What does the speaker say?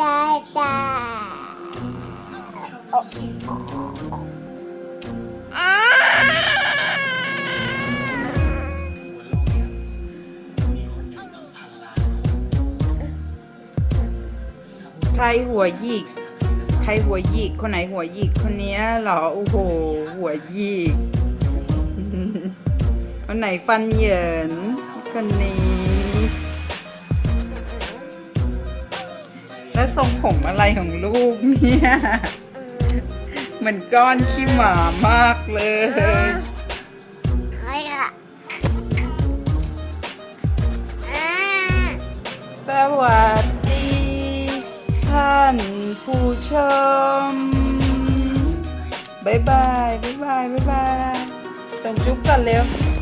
ตาตาใครหัวหยิก ใครหัวหยิก คนไหนหัวหยิก คนเนี้ยเหรอ โอ้โห หัวหยิก คนไหนฟันเหยินคนนี้ แล้วทรงผมอะไรของลูกเนี่ยเหมือนก้อนขี้หมามากเลยสวัสดีท่านผู้ชมบายบายบายบายบายบายต้องจุ๊บกันเร็ว